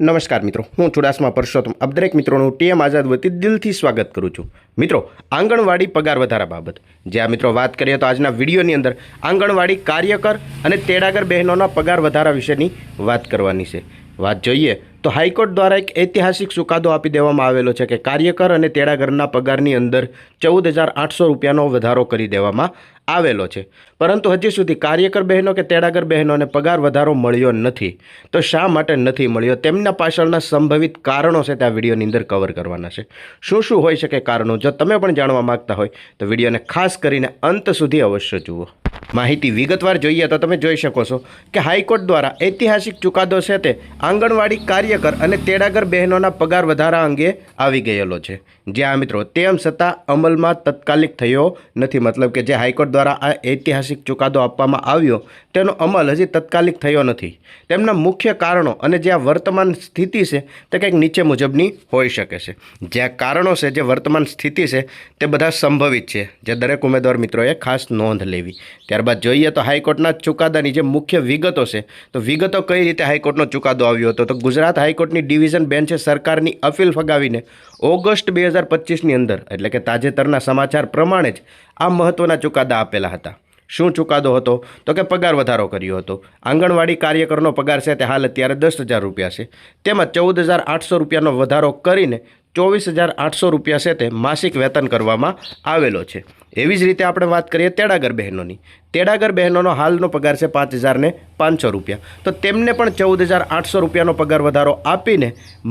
નમસ્કાર મિત્રો, હું ચુડાસમા પરસોત્તમ. આપ દરેક મિત્રોનું ટીએમ આઝાદ વતી દિલથી સ્વાગત કરું છું. મિત્રો, આંગણવાડી પગાર વધારા બાબત. જે આ મિત્રો વાત કરીએ તો આજના વિડીયોની અંદર આંગણવાડી કાર્યકર અને તેડાગર બહેનોના પગાર વધારા વિશેની વાત કરવાની છે. વાત જોઈએ તો હાઈકોર્ટ દ્વારા એક ઐતિહાસિક ચુકાદો આપી દેવામાં આવેલો છે કે કાર્યકર અને તેડાગરના પગારની અંદર ચૌદ હજાર આઠસો રૂપિયાનો વધારો કરી દેવામાં આવેલો છે. પરંતુ હજી સુધી કાર્યકર બહેનો કે તેડાગર બહેનોને પગાર વધારો મળ્યો નથી. તો શા માટે નથી મળ્યો? તેમના પાછળના સંભવિત કારણો છે તે આ વિડીયોની અંદર કવર કરવાના છે. શું શું હોઈ શકે કારણો? જો તમે પણ જાણવા માગતા હોય તો વિડીયોને ખાસ કરીને અંત સુધી અવશ્ય જુઓ. માહિતી વિગતવાર જોઈએ તો તમે જોઈ શકો છો કે હાઈકોર્ટ દ્વારા ઐતિહાસિક ચુકાદો છે તે આંગણવાડી કાર્યકર અને તેડાગર બહેનોના પગાર વધારા અંગે આવી ગયેલો છે. જે આ મિત્રો તેમ છતાં અમલમાં તત્કાલિક થયો નથી. મતલબ કે જે હાઈકોર્ટ દ્વારા આ ઐતિહાસિક ચુકાદો આપવામાં આવ્યો તેનો અમલ હજી તત્કાલિક થયો નથી. તેમના મુખ્ય કારણો અને જે આ વર્તમાન સ્થિતિ છે તે કંઈક નીચે મુજબની હોઈ શકે છે. જ્યાં કારણો છે, જે વર્તમાન સ્થિતિ છે તે બધા સંભવિત છે. જે દરેક ઉમેદવાર મિત્રોએ ખાસ નોંધ લેવી. ત્યારબાદ જોઈએ તો હાઈકોર્ટના ચુકાદાની જે મુખ્ય વિગતો છે, તો વિગતો કઈ રીતે હાઈકોર્ટનો ચુકાદો આવ્યો હતો? તો ગુજરાત હાઈકોર્ટની ડિવિઝન બેન્ચે સરકારની અપીલ ફગાવીને ઓગસ્ટ બે હજાર પચીસની અંદર, એટલે કે તાજેતરના સમાચાર પ્રમાણે જ આ મહત્ત્વના ચુકાદા આપેલા હતા. શું ચુકાદો હતો? તો કે પગાર વધારો કર્યો હતો. આંગણવાડી કાર્યકરનો પગાર છે તે હાલ અત્યારે દસ હજાર રૂપિયા છે. તેમાં ચૌદ હજાર આઠસો રૂપિયાનો વધારો કરીને ચોવીસ હજાર આઠસો રૂપિયા છે તે માસિક વેતન કરવામાં આવેલો છે. એવી જ રીતે આપણે વાત કરીએ તેડાગર બહેનોની. તેડાગર બહેનોનો હાલનો પગાર છે પાંચ હજારને પાંચસો રૂપિયા. તો તેમને પણ ચૌદ હજાર આઠસો રૂપિયાનો પગાર વધારો આપીને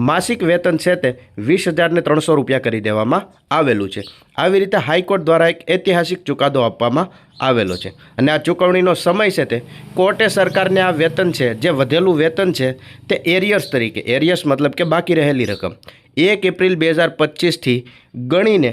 માસિક વેતન છે તે વીસ હજારને ત્રણસો રૂપિયા કરી દેવામાં આવેલું છે. આવી રીતે હાઈકોર્ટ દ્વારા એક ઐતિહાસિક ચુકાદો આપવામાં આવેલો છે. અને આ ચૂકવણીનો સમય છે તે કોર્ટે સરકારને આ વેતન છે, જે વધેલું વેતન છે તે એરિયર્સ તરીકે, એરિયર્સ મતલબ કે બાકી રહેલી રકમ. એક એપ્રિલ બે હજાર પચીસથી ગણીને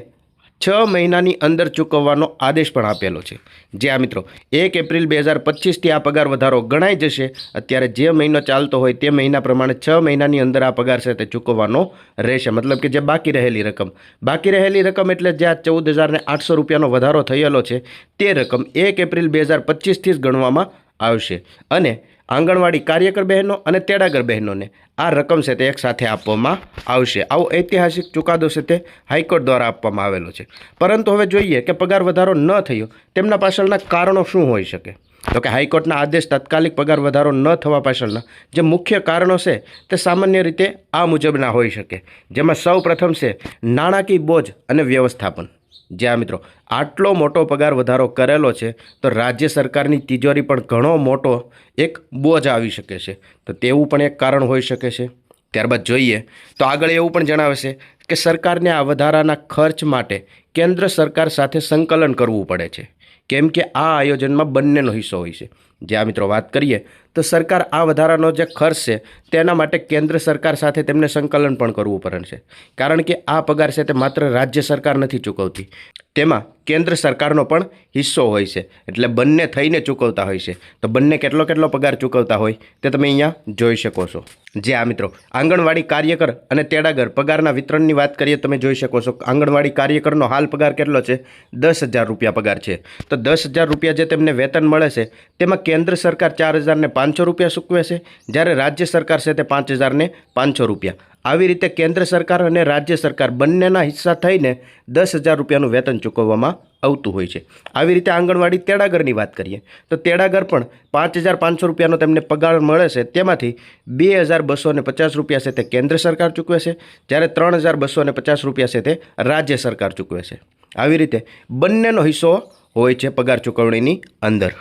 છ મહિનાની અંદર ચૂકવવાનો આદેશ પણ આપેલો છે. જે આ મિત્રો, એક એપ્રિલ બે હજાર પચીસથી આ પગાર વધારો ગણાઈ જશે. અત્યારે જે મહિનો ચાલતો હોય તે મહિના પ્રમાણે છ મહિનાની અંદર આ પગાર છે તે ચૂકવવાનો રહેશે. મતલબ કે જે બાકી રહેલી રકમ. બાકી રહેલી રકમ એટલે જે આ ચૌદ હજારને આઠસો રૂપિયાનો વધારો થયેલો છે, તે રકમ એક એપ્રિલ બે હજાર પચીસથી જ ગણવામાં આવશે. અને આંગણવાડી કાર્યકર બહેનો અને તેડાગર બહેનોને આ રકમ છે તે એક સાથે આપવામાં આવશે. આવો ઐતિહાસિક ચુકાદો છે તે હાઈકોર્ટ દ્વારા આપવામાં આવેલો છે. પરંતુ હવે જોઈએ કે પગાર વધારો ન થયો તેમના પાછળના કારણો શું હોઈ શકે? તો કે હાઈકોર્ટના આદેશ તાત્કાલિક પગાર વધારો ન થવા પાછળના જે મુખ્ય કારણો છે તે સામાન્ય રીતે આ મુજબના હોઈ શકે. જેમાં સૌ છે નાણાકીય બોજ અને વ્યવસ્થાપન. જ્યાં મિત્રો, આટલો મોટો પગાર વધારો કરેલો છે, તો રાજ્ય સરકારની તિજોરી પણ ઘણો મોટો એક બોજ આવી શકે છે. તો તેવું પણ એક કારણ હોઈ શકે છે. ત્યારબાદ જોઈએ, તો આગળ એવું પણ જણાવે છે કે સરકારને આ વધારાના ખર્ચ માટે કેન્દ્ર સરકાર સાથે સંકલન કરવું પડે છે. કેમ કે આ આયોજનમાં બંનેનો હિસ્સો હોય છે. જ્યાં મિત્રો વાત કરીએ તો સરકાર આ વધારાનો જે ખર્ચ છે, તેના માટે કેન્દ્ર સરકાર સાથે તેમને સંકલન પણ કરવું પડે છે. કારણ કે આ પગાર છે તે માત્ર રાજ્ય સરકાર નથી ચૂકવતી. તેમાં કેન્દ્ર સરકારનો પણ હિસ્સો હોય છે. એટલે બંને થઈને ચૂકવતા હોય છે. તો બંને કેટલો કેટલો પગાર ચૂકવતા હોય, તે તમે અહીંયા જોઈ શકો છો. જે આ મિત્રો, આંગણવાડી કાર્યકર અને તેડાગર પગારના વિતરણની વાત કરીએ, તમે જોઈ શકો છો. આંગણવાડી કાર્યકરનો હાલ પગાર કેટલો છે? દસ હજાર રૂપિયા પગાર છે. તો દસ હજાર રૂપિયા જે તેમને વેતન મળે છે, તેમાં કેન્દ્ર સરકાર ચાર હજારને પાંચસો રૂપિયા ચૂકવે છે. જ્યારે રાજ્ય સરકાર છે તે પાંચ હજારને પાંચસો રૂપિયા. આવી રીતે કેન્દ્ર સરકાર અને રાજ્ય સરકાર બંનેના હિસ્સા થઈને દસ હજાર રૂપિયાનું વેતન ચૂકવવામાં આવતું હોય છે. આવી રીતે આંગણવાડી તેડાગરની વાત કરીએ, તો તેડાગર પણ પાંચ હજાર પાંચસો રૂપિયાનો તેમને પગાર મળે છે. તેમાંથી બે હજાર બસો પચાસ રૂપિયા છે તે કેન્દ્ર સરકાર ચૂકવે છે. જ્યારે ત્રણ હજાર બસો પચાસ રૂપિયા છે તે રાજ્ય સરકાર ચૂકવે છે. આવી રીતે બંનેનો હિસ્સો હોય છે પગાર ચૂકવણીની અંદર.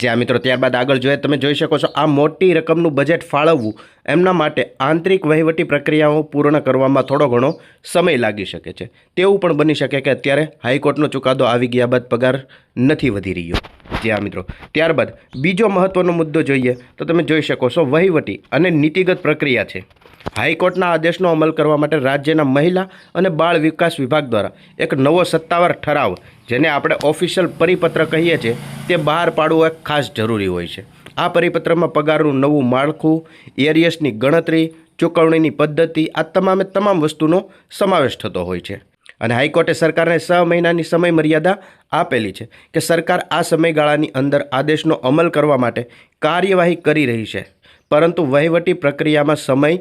જ્યાં મિત્રો ત્યારબાદ આગળ જોઈએ, તમે જોઈ શકો છો આ મોટી રકમનું બજેટ ફાળવવું. એમના માટે આંતરિક વહીવટી પ્રક્રિયાઓ પૂર્ણ કરવામાં થોડો ઘણો સમય લાગી શકે છે. તેવું પણ બની શકે કે અત્યારે હાઈકોર્ટનો ચુકાદો આવી ગયા બાદ પગાર નથી વધી રહ્યો. જ્યાં મિત્રો, ત્યારબાદ બીજો મહત્ત્વનો મુદ્દો જોઈએ, તો તમે જોઈ શકો છો વહીવટી અને નીતિગત પ્રક્રિયા છે. હાઈકોર્ટના આદેશનો અમલ કરવા માટે રાજ્યના મહિલા અને બાળ વિકાસ વિભાગ દ્વારા એક નવો સત્તાવાર ઠરાવ, જેને આપણે ઓફિશિયલ પરિપત્ર કહીએ છીએ, તે બહાર પાડવું એક ખાસ જરૂરી હોય છે. આ પરિપત્રમાં પગારનું નવું માળખું એરિયસની ગણતરી, ચૂકવણીની પદ્ધતિ, આ તમામે તમામ વસ્તુનો સમાવેશ થતો હોય છે. અને હાઈકોર્ટે સરકારને છ મહિનાની સમય મર્યાદા આપેલી છે કે સરકાર આ સમયગાળાની અંદર આદેશનો અમલ કરવા માટે કાર્યવાહી કરી રહી છે. પરંતુ વહીવટી પ્રક્રિયામાં સમય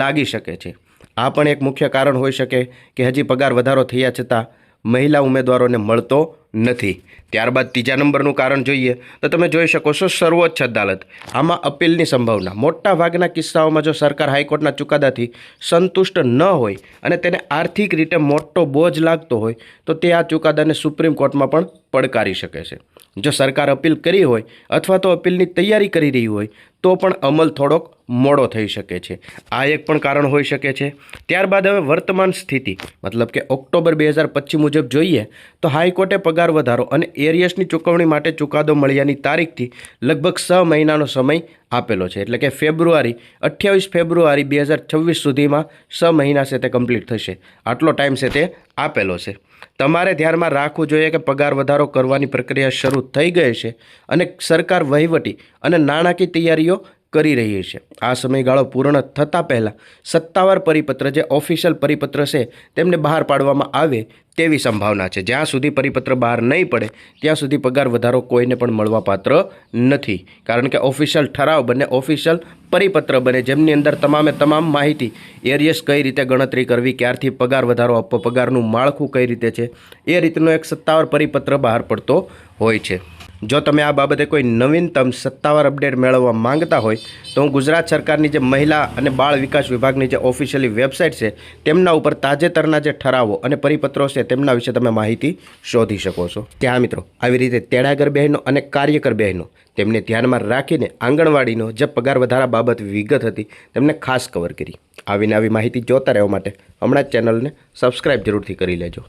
લાગી શકે છે. આ પણ એક મુખ્ય કારણ હોઈ શકે કે હજી પગાર વધારો થયા છતાં મહિલા ઉમેદવારોને મળતો નથી. ત્યારબાદ ત્રીજા નંબરનું કારણ જોઈએ તો તમે જોઈ શકો છો સર્વોચ્ચ અદાલત. આમાં અપીલની સંભાવના. મોટા ભાગના કિસ્સાઓમાં જો સરકાર હાઈકોર્ટના ચુકાદાથી સંતુષ્ટ ન હોય અને તેને આર્થિક રીતે મોટો બોજ લાગતો હોય તો તે આ ચુકાદાને સુપ્રીમ કોર્ટમાં પણ પડકારી શકે છે. જો સરકાર અપીલ કરી હોય અથવા તો અપીલની તૈયારી કરી રહી હોય, તો પણ અમલ થોડોક મોડો થઈ શકે છે. આ એક પણ કારણ હોઈ શકે છે. ત્યારબાદ હવે વર્તમાન સ્થિતિ. મતલબ કે ઓક્ટોબર બે હજાર પચીસ મુજબ જોઈએ, તો હાઈકોર્ટે પગાર વધારો અને એરિયસની ચૂકવણી માટે ચુકાદો મળ્યાની તારીખથી લગભગ છ મહિનાનો સમય આપેલો છે. એટલે કે ફેબ્રુઆરી, અઠ્યાવીસ ફેબ્રુઆરી બે હજાર છવ્વીસ સુધીમાં છ મહિના છે તે કમ્પ્લીટ થશે. આટલો ટાઈમ છે તે આપેલો છે. તમારે ધ્યાનમાં રાખવું જોઈએ કે પગાર વધારો કરવાની પ્રક્રિયા શરૂ થઈ ગઈ છે અને સરકાર વહીવટી અને નાણાકીય તૈયારીઓ કરી રહી છે. આ સમયગાળો પૂર્ણ થતાં પહેલાં સત્તાવાર પરિપત્ર જે ઓફિશિયલ પરિપત્ર છે તેમને બહાર પાડવામાં આવે તેવી સંભાવના છે. જ્યાં સુધી પરિપત્ર બહાર નહીં પડે, ત્યાં સુધી પગાર વધારો કોઈને પણ મળવાપાત્ર નથી. કારણ કે ઓફિશિયલ ઠરાવ બને ઓફિશિયલ પરિપત્ર બને. જેમની અંદર તમામે તમામ માહિતી એરિયસ કઈ રીતે ગણતરી કરવી, ક્યારથી પગાર વધારો આપવો, પગારનું માળખું કઈ રીતે છે, એ રીતનો એક સત્તાવાર પરિપત્ર બહાર પડતો હોય છે. જો તમે આ બાબતે કોઈ નવીનતમ સત્તાવાર અપડેટ મેળવવા માંગતા હોય, તો હું ગુજરાત સરકારની જે મહિલા અને બાળ વિકાસ વિભાગની જે ઓફિશિયલી વેબસાઇટ છે, તેમના ઉપર તાજેતરના જે ઠરાવો અને પરિપત્રો છે, તેમના વિશે તમે માહિતી શોધી શકો છો. ત્યાં મિત્રો, આવી રીતે તેડાગર બહેનો અને કાર્યકર બહેનો તેમને ધ્યાનમાં રાખીને આંગણવાડીનો જે પગાર વધારા બાબત વિગત હતી, તેમને ખાસ કવર કરી. આવીને આવી માહિતી જોતા રહેવા માટે હમણાં જ ચેનલને સબસ્ક્રાઇબ જરૂરથી કરી લેજો.